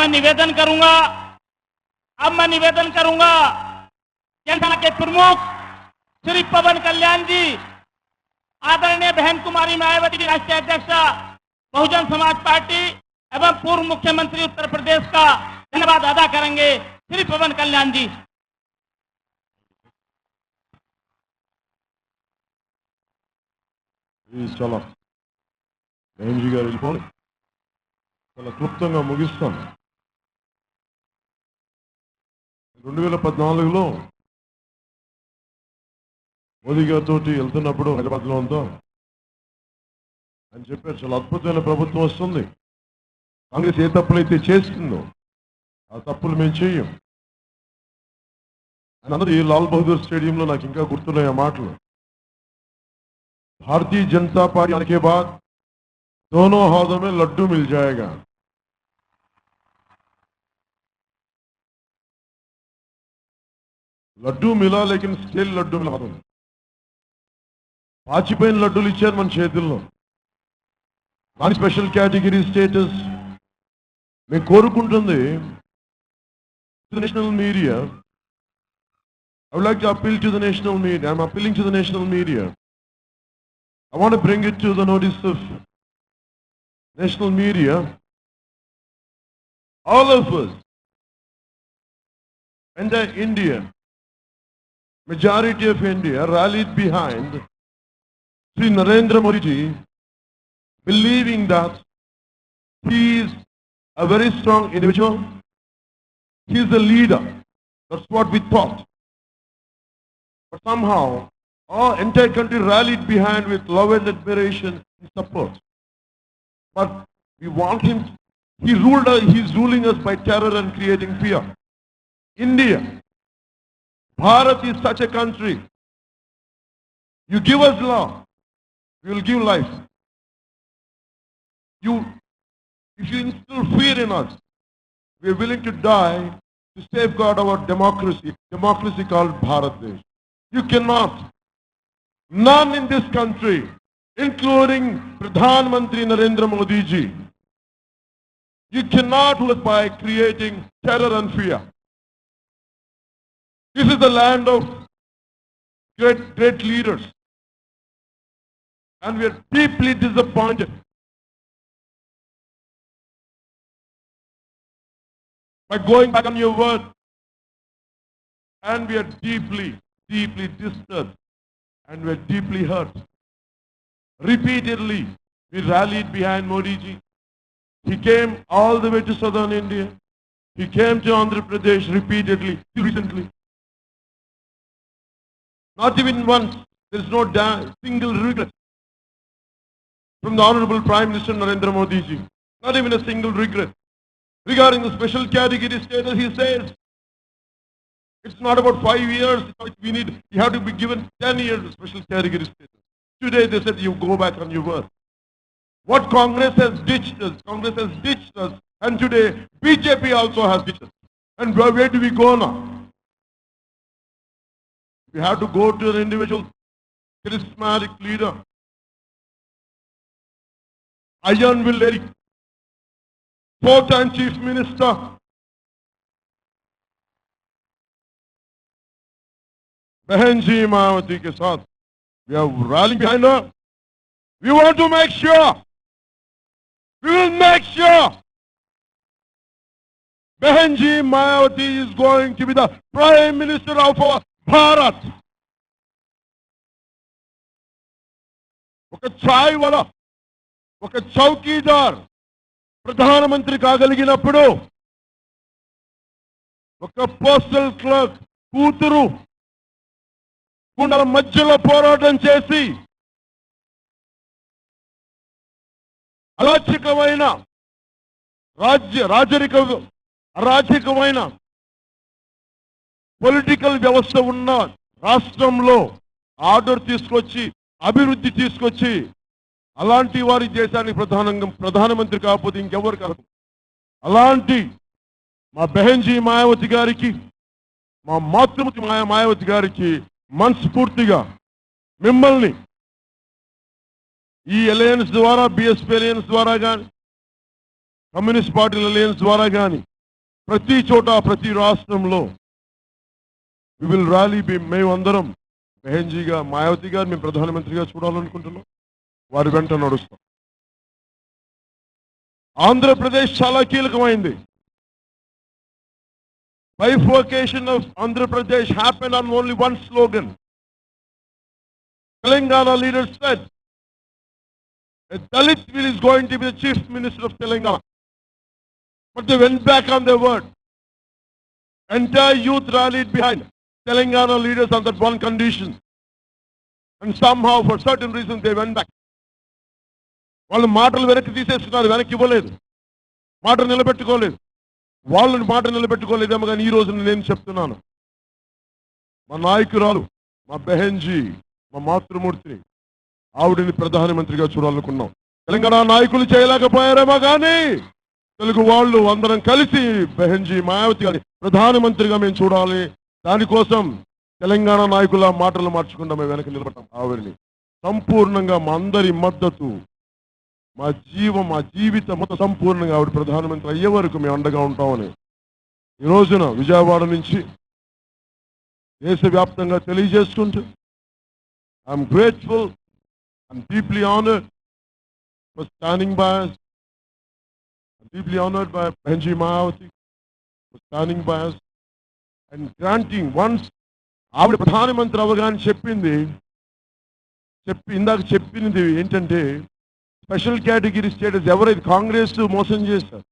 मैं निवेदन करूंगा अब मैं निवेदन करूंगा जनता के प्रमुख श्री पवन कल्याण जी आदरणीय बहन कुमारी मायावती जी राष्ट्रीय अध्यक्ष बहुजन समाज पार्टी एवं पूर्व मुख्यमंत्री उत्तर प्रदेश का धन्यवाद अदा करेंगे श्री पवन कल्याण जी ఇది చాలా బెంజీ గారు వెళ్ళిపోయి చాలా క్లుప్తంగా ముగిస్తాను రెండు వేల పద్నాలుగులో మోదీ గారితో వెళ్తున్నప్పుడు హైదరాబాద్లో ఉందో అని చెప్పారు చాలా అద్భుతమైన ప్రభుత్వం వస్తుంది కాంగ్రెస్ ఏ తప్పులైతే చేస్తుందో ఆ తప్పులు మేము చెయ్యం అని అందరూ ఈ లాల్ బహదూర్ స్టేడియంలో నాకు ఇంకా గుర్తున్నాయి ఆ మాటలు भारतीय जनता पार्टी आने के बाद दोनों हाथों में लड्डू मिल जाएगा లడ్డూ మిలా లేకిన స్కేల్ లడ్డు మిలా పాచిపోయిన లడ్డూలు ఇచ్చారు మన చేతుల్లో. దాని స్పెషల్ కేటగిరీ స్టేటస్ మేము కోరుకుంటుంది national media. I would like to appeal to the national media I'm appealing to the national media I want bring it to the notice of national media all of of us, entire India, majority of India rallied behind Sri Narendra Modi ji, believing that he is a very strong individual. He is a leader. That's what we thought. But somehow, our entire country rallied behind with love and admiration and support. But we want him, he ruled he's ruling us by terror and creating fear. India, Bharat is such a country. You give us law, we will give life. You, if you instill fear in us, we are willing to die to safeguard our democracy, democracy called Bharat Desh. You cannot None in this country, including Pradhan Mantri Narendra Modi ji. You cannot us by creating terror and fear. This is the land of great, great leaders. And we are deeply disappointed by going back on your word. And we are deeply, deeply disturbed and we are deeply hurt. Repeatedly, we rallied behind Modi ji. He came all the way to southern India. He came to Andhra Pradesh repeatedly, recently. Not even once, there is no single regret from the Honorable Prime Minister Narendra Modi ji. Not even a single regret. Regarding the special category status, he says, it's not about five years. We need, you have to be given 10 years special category status. Today they said you go back on your word. What Congress has ditched us, Congress has ditched us, and today BJP also has ditched us. And where do we go now? We have to go to an individual charismatic leader. Iron Will Eric, four-time chief minister, बहन जी मायावती के साथ we are rallying behind her. We want to make sure, we will make sure Behenji Mayawati is going to be the Prime Minister of our Bharat. ఒక ఛాయ్ వల ఒక చౌకీదార్ ప్రధానమంత్రి కాగలిగినప్పుడు ఒక postal clerk కూతురు కుండల మధ్యలో పోరాటం చేసి అరాచకమైన రాజ్య రాజరిక అరాచకమైన పొలిటికల్ వ్యవస్థ ఉన్న రాష్ట్రంలో ఆర్డర్ తీసుకొచ్చి అభివృద్ధి తీసుకొచ్చి అలాంటి వారి దేశానికి ప్రధానంగా ప్రధానమంత్రి కాకపోతే ఇంకెవరు కాదు. అలాంటి మా బెహంజీ మాయావతి గారికి మా మాతృమతి మాయా మాయావతి గారికి మనస్ఫూర్తిగా మిమ్మల్ని ఈ అలయన్స్ ద్వారా బిఎస్పీ అలయన్స్ ద్వారా కానీ కమ్యూనిస్ట్ పార్టీ అలయన్స్ ద్వారా కానీ ప్రతి చోట ప్రతి రాష్ట్రంలో వి విల్ ర్యాలీ బి మేమందరం బెహెన్జీగా మాయావతి గారు మేము ప్రధానమంత్రిగా చూడాలనుకుంటున్నాం వారి వెంట నడుస్తాం ఆంధ్రప్రదేశ్ చాలా కీలకమైంది bifurcation of Andhra Pradesh happened on only one slogan. Telangana leaders said, a Dalit will is going to be the chief minister of Telangana. But they went back on their word. Entire youth rallied behind Telangana leaders on that one condition. And somehow, for certain reasons, they went back. వాళ్ళు మాటలు వెనక్కి తీసేస్తున్నారు వెనక్కి ఇవ్వలేదు. మాట నిలబెట్టుకోలేదు. వాళ్ళని మాట నిలబెట్టుకోలేదేమో కానీ ఈ రోజు నేను చెప్తున్నాను. మా నాయకురాలు మా బెహెన్జీ మా మాతృమూర్తిని ఆవిడని ప్రధానమంత్రిగా చూడాలనుకున్నాం. తెలంగాణ నాయకులు చేయలేకపోయారేమో కానీ తెలుగు వాళ్ళు అందరం కలిసి బెహెన్జీ మాయావతి గారి ప్రధానమంత్రిగా మేము చూడాలి. దానికోసం తెలంగాణ నాయకుల మాటలు మార్చకుండా మేము వెనక నిలబడతాం. ఆవిడని సంపూర్ణంగా మా అందరి మద్దతు మా జీవం మా జీవితం మొత్తం సంపూర్ణంగా ఆవిడ ప్రధానమంత్రి అయ్యే వరకు మేము అండగా ఉంటామని ఈ రోజున విజయవాడ నుంచి దేశవ్యాప్తంగా తెలియజేసుకుంటూ I'm grateful I'm deeply honoured for standing by deeply honoured by Behenji Mayawati for standing by and granting once ఆవిడ ప్రధానమంత్రి అవగానే చెప్పింది చెప్పి ఇందాక చెప్పింది ఏంటంటే స్పెషల్ కేటగిరీ స్టేటస్ ఎవరైతే కాంగ్రెస్ మోసం చేశారు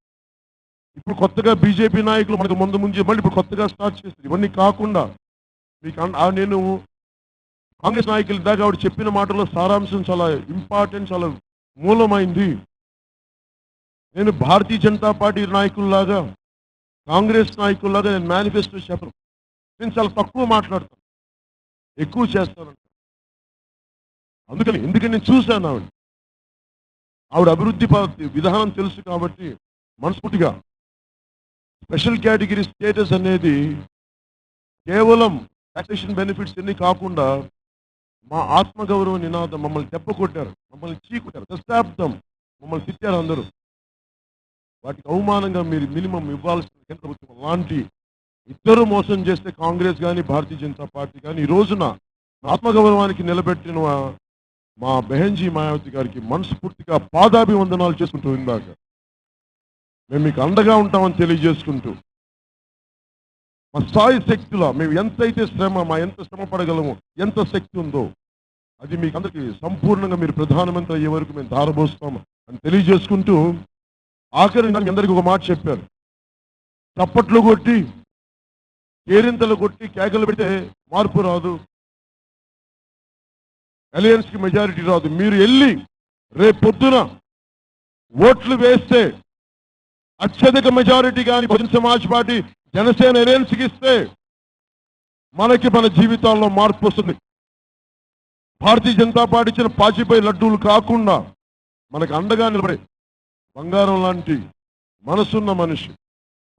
ఇప్పుడు కొత్తగా బీజేపీ నాయకులు మనకు ముందు ముందు మళ్ళీ ఇప్పుడు కొత్తగా స్టార్ట్ చేస్తారు ఇవన్నీ కాకుండా మీకు నేను కాంగ్రెస్ నాయకులు దాకా ఆవిడ చెప్పిన మాటలో సారాంశం చాలా ఇంపార్టెంట్ చాలా మూలమైంది. నేను భారతీయ జనతా పార్టీ నాయకుల్లాగా కాంగ్రెస్ నాయకుల్లాగా నేను మేనిఫెస్టో చెప్పను. నేను చాలా తక్కువ మాట్లాడతాను. ఎక్కువ చేస్తాను. అందుకని ఎందుకని నేను చూశాను ఆవిడ. ఆవిడ అభివృద్ధి విధానం తెలుసు కాబట్టి మనస్ఫూర్తిగా. స్పెషల్ కేటగిరీ స్టేటస్ అనేది కేవలం టాక్సేషన్ బెనిఫిట్స్ అన్ని కాకుండా మా ఆత్మగౌరవ నినాదం మమ్మల్ని దెబ్బ కొట్టారు. మమ్మల్ని చీకొట్టారు. దశాబ్దం మమ్మల్ని తిట్టారు అందరూ. వాటికి అవమానంగా మీరు మినిమం ఇవ్వాల్సిన కేంద్ర ప్రభుత్వం లాంటి ఇద్దరు మోసం చేస్తే కాంగ్రెస్ కానీ భారతీయ జనతా పార్టీ కానీ ఈ రోజున ఆత్మగౌరవానికి నిలబెట్టిన మా బెహెన్జీ మాయావతి గారికి మనస్ఫూర్తిగా పాదాభివందనాలు చేసుకుంటూ ఇందాక. మేము మీకు అండగా ఉంటామని తెలియజేసుకుంటూ మా స్థాయి శక్తుల మేము ఎంతైతే శ్రమ మా ఎంత శ్రమ పడగలము ఎంత శక్తి ఉందో అది మీకు అందరికీ సంపూర్ణంగా మీరు ప్రధానమంత్రి అయ్యే వరకు మేము ధారపోస్తాము అని తెలియజేసుకుంటూ ఆఖరి నాకు అందరికీ ఒక మాట చెప్పారు. చప్పట్లు కొట్టి కేరింతలు కొట్టి కేకలు పెడితే మార్పు రాదు. అలయన్స్కి మెజారిటీ రాదు. మీరు వెళ్ళి రేపు పొద్దున ఓట్లు వేస్తే అత్యధిక మెజారిటీ కానీ బహుజన సమాజ్ పార్టీ జనసేన అలయన్స్కి ఇస్తే మనకి మన జీవితాల్లో మార్పు వస్తుంది. భారతీయ జనతా పార్టీ ఇచ్చిన పాచిపై లడ్డూలు కాకుండా మనకు అండగా నిలబడే బంగారం లాంటి మనసున్న మనిషి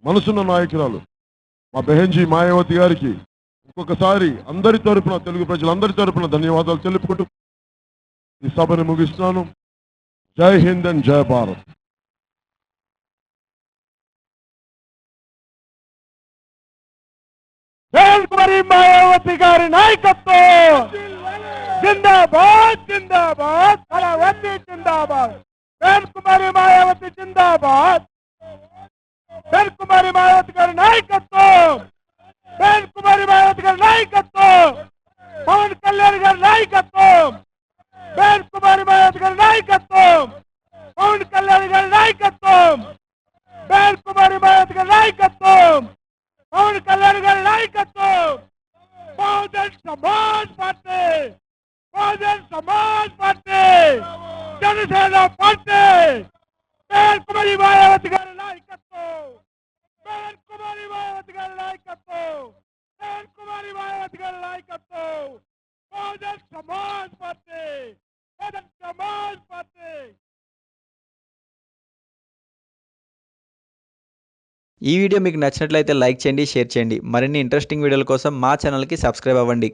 మనసున్న నాయకురాలు మా బెహెంజీ మాయావతి గారికి ఇంకొకసారి అందరి తరపున తెలుగు ప్రజలందరి తరపున ధన్యవాదాలు తెలుపుకుంటూ ఈ సభను ముగిస్తున్నాను. జై హింద్ అండ్ జై భారత్. మాయావతి గారి నాయకత్వం. జిందాబాద్ జిందాబాద్ కళావతి జిందాబాద్. వేల్ కుమారి మాయావతి జిందాబాద్ వేల్ కుమారి మాయావతి గారి నాయకత్వం వేల్ కుమారి మాయావతి గారి నాయకత్వం పవన్ కళ్యాణ్ గారి నాయకత్వం వేల్ కుమారి మాయావతి గారి నాయకత్వం పవన్ కళ్యాణ్ గారి నాయకత్వం వేల్ కుమారి మాయావతి గారి నాయకత్వం పవన్ కళ్యాణ్ గారి నాయకత్వం Bahujan Samaj party Bahujan Samaj party Janasena party! పేర్ కుమారి మాయావతి గారి నాయకత్వం! పేర్ కుమారి మాయావతి గారి నాయకత్వం! పేర్ కుమారి మాయావతి గారి నాయకత్వం! బహుజన్ సమాజ్ పార్టీ! బహుజన్ సమాజ్ పార్టీ! ఈ వీడియో మీకు నచ్చినట్లయితే లైక్ చేయండి షేర్ చేయండి. మరిన్ని ఇంట్రెస్టింగ్ వీడియోల కోసం మా ఛానల్కి సబ్స్క్రైబ్ అవ్వండి.